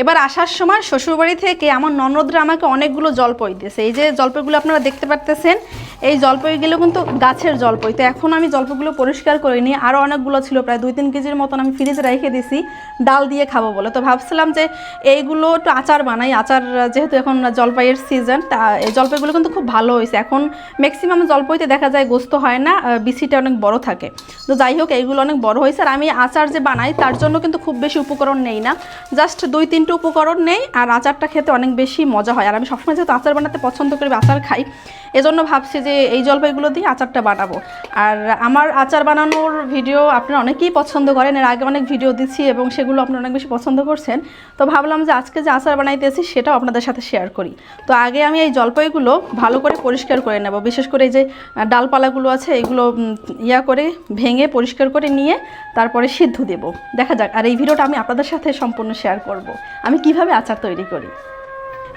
এবার আসার সময় শ্বশুরবাড়ি থেকে আমার ননদরা আমাকে অনেকগুলো জলপই দিয়েছে। এই যে জলপাইগুলো আপনারা দেখতে পারতেছেন, এই জলপাইগুলো কিন্তু গাছের জলপই। তো এখন আমি জলপাইগুলো পরিষ্কার করে নিই। আরও অনেকগুলো ছিল, প্রায় দুই তিন কেজির মতন আমি ফ্রিজে রেখে দিছি, ডাল দিয়ে খাব বলে। তো ভাবছিলাম যে এইগুলো একটু আচার বানাই। আচার যেহেতু এখন জলপাইয়ের সিজন তা এই জলপাইগুলো কিন্তু খুব ভালো হয়েছে। এখন ম্যাক্সিমাম জলপাইতে দেখা যায় গোস্ত হয় না বিচিটা অনেক বড় থাকে। তো যাই হোক, এইগুলো অনেক বড় হয়েছে। আর আমি আচার যে বানাই, তার জন্য কিন্তু খুব বেশি উপকরণ নেই না। জাস্ট দুই তিনটে উপকরণ নেই আর আচারটা খেতে অনেক বেশি মজা হয়। আর আমি সবসময় যেহেতু আচার বানাতে পছন্দ করি আচার খাই, এজন্য ভাবছি যে এই জলপাইগুলো দিয়ে আচারটা বানাবো। আর আমার আচার বানানোর ভিডিও আপনারা অনেকেই পছন্দ করেন, এর আগে অনেক ভিডিও দিচ্ছি এবং সেগুলো আপনারা অনেক বেশি পছন্দ করছেন। তো ভাবলাম যে আজকে যে আচার বানাইতেছি সেটাও আপনাদের সাথে শেয়ার করি। তো আগে আমি এই জলপাইগুলো ভালো করে পরিষ্কার করে নেব। বিশেষ করে এই যে ডালপালাগুলো আছে, এগুলো ইয়া করে ভেঙে পরিষ্কার করে নিয়ে তারপরে সিদ্ধ দেব। দেখা যাক। আর এই ভিডিওটা আমি আপনাদের সাথে সম্পূর্ণ শেয়ার করব। আমি কীভাবে আচার তৈরি করি?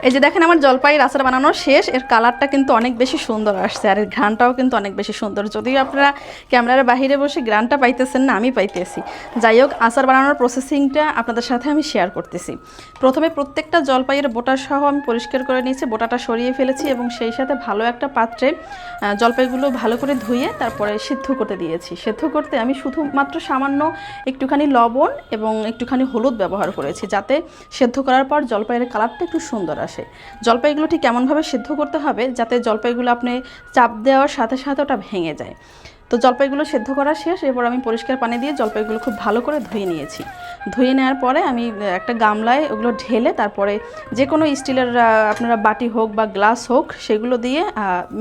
এই যে দেখেন আমার জলপাইয়ের আচার বানানো শেষ, এর কালারটা কিন্তু অনেক বেশি সুন্দর আসছে, আর এর ঘ্রানটাও কিন্তু অনেক বেশি সুন্দর। যদিও আপনারা ক্যামেরার বাইরে বসে গ্রানটা পাইতেছেন না, আমি পাইতেছি। যাই হোক, আচার বানানোর প্রসেসিংটা আপনাদের সাথে আমি শেয়ার করতেছি। প্রথমে প্রত্যেকটা জলপাইয়ের বোটা সহ আমি পরিষ্কার করে নিয়েছি, বোটাটা সরিয়ে ফেলেছি এবং সেই সাথে ভালো একটা পাত্রে জলপাইগুলো ভালো করে ধুয়ে তারপরে সিদ্ধ করতে দিয়েছি। সিদ্ধ করতে আমি শুধুমাত্র সামান্য একটুখানি লবণ এবং একটুখানি হলুদ ব্যবহার করেছি, যাতে সেদ্ধ করার পর জলপাইয়ের কালারটা একটু সুন্দর আসে। জলপাইগুলো ঠিক এমনভাবে সিদ্ধ করতে হবে যাতে জলপাইগুলো আপনি চাপ দেওয়ার সাথে সাথে ওটা ভেঙে যায়। তো জলপাইগুলো সেদ্ধ করা শেষ, এরপর আমি পরিষ্কার পানি দিয়ে জলপাইগুলো খুব ভালো করে ধুয়ে নিয়েছি। ধুয়ে নেওয়ার পরে আমি একটা গামলায় ওগুলো ঢেলে তারপরে যে কোনো স্টিলের আপনারা বাটি হোক বা গ্লাস হোক, সেগুলো দিয়ে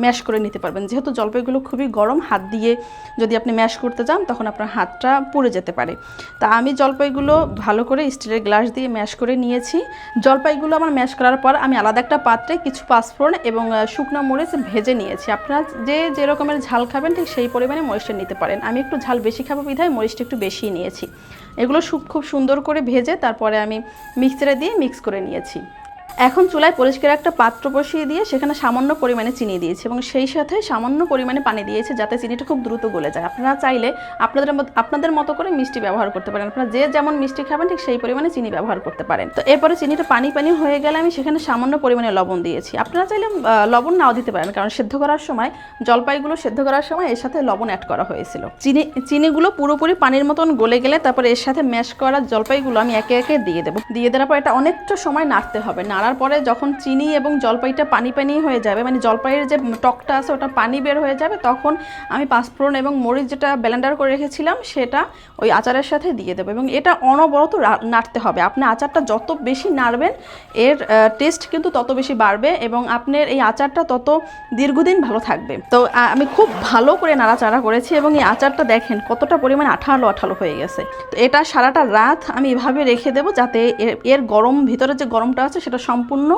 ম্যাশ করে নিতে পারবেন। যেহেতু জলপাইগুলো খুবই গরম, হাত দিয়ে যদি আপনি ম্যাশ করতে যান তখন আপনার হাতটা পুড়ে যেতে পারে। তা আমি জলপাইগুলো ভালো করে স্টিলের গ্লাস দিয়ে ম্যাশ করে নিয়েছি। জলপাইগুলো আমার ম্যাশ করার পর আমি আলাদা একটা পাত্রে কিছু পাঁচফোড়ন এবং শুকনো মরিচ ভেজে নিয়েছি। আপনারা যে যে রকমের ঝাল খাবেন, ঠিক সেই পরিমাণে মরিচটা নিতে পারেন। আমি একটু ঝাল বেশি খাব বিধায় মরিচটা একটু বেশি নিয়েছি। এগুলো খুব সুন্দর করে ভেজে তারপরে আমি মিক্সারে দিয়ে মিক্স করে নিয়েছি। এখন চুলায় পরিষ্কার একটা পাত্র বসিয়ে দিয়ে সেখানে সামান্য পরিমাণে চিনি দিয়েছি এবং সেই সাথে সামান্য পরিমাণে পানি দিয়েছি যাতে চিনিটা খুব দ্রুত গলে যায়। আপনারা চাইলে আপনাদের আপনাদের মতো করে মিষ্টি ব্যবহার করতে পারেন। আপনারা যে যেমন মিষ্টি খাবেন ঠিক সেই পরিমাণে চিনি ব্যবহার করতে পারেন। তো এরপরে চিনিটা পানি পানি হয়ে গেলে আমি সেখানে সামান্য পরিমাণে লবণ দিয়েছি। আপনারা চাইলে লবণ নাও দিতে পারেন কারণ সেদ্ধ করার সময়, জলপাইগুলো সেদ্ধ করার সময় এর সাথে লবণ অ্যাড করা হয়েছিল। চিনি, চিনিগুলো পুরোপুরি পানির মতন গলে গেলে তারপরে এর সাথে ম্যাশ করা জলপাইগুলো আমি একে একে দিয়ে দেবো। দিয়ে দেওয়ার পর এটা অনেকটা সময় নাড়তে হবে। নাড়ার পরে যখন চিনি এবং জলপাইটা পানি পানি হয়ে যাবে মানে জলপাইয়ের যে টকটা আছে ওটা পানি বের হয়ে যাবে, তখন আমি পাঁচফোড়ন এবং মরিচ যেটা ব্লেন্ডার করে রেখেছিলাম সেটা ওই আচারের সাথে দিয়ে দেবো এবং এটা অনবরত নাড়তে হবে। আপনি আচারটা যত বেশি নাড়বেন, এর টেস্ট কিন্তু তত বেশি বাড়বে এবং আপনার এই আচারটা তত দীর্ঘদিন ভালো থাকবে। তো আমি খুব ভালো করে নাড়াচাড়া করেছি এবং এই আচারটা দেখেন কতটা পরিমাণ আঠালো আঠালো হয়ে গেছে। তো এটা সারাটা রাত আমি এভাবে রেখে দেবো যাতে এর- এর গরম ভিতরে যে গরমটা আছে সেটা সম্পূর্ণ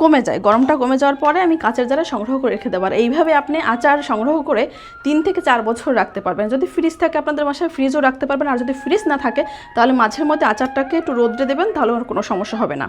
কমে যায়। গরমটা কমে যাওয়ার পরে আমি কাঁচের জারে সংগ্রহ করে রেখে দেবো। আর এইভাবে আপনি আচার সংগ্রহ করে তিন থেকে চার বছর রাখতে পারবেন। যদি ফ্রিজ থাকে আপনাদের বাসায় ফ্রিজও রাখতে পারবেন। আর যদি ফ্রিজ না থাকে, তাহলে মাঝের মধ্যে আচারটাকে একটু রোদ্রে দেবেন, তাহলে আর কোনো সমস্যা হবে না।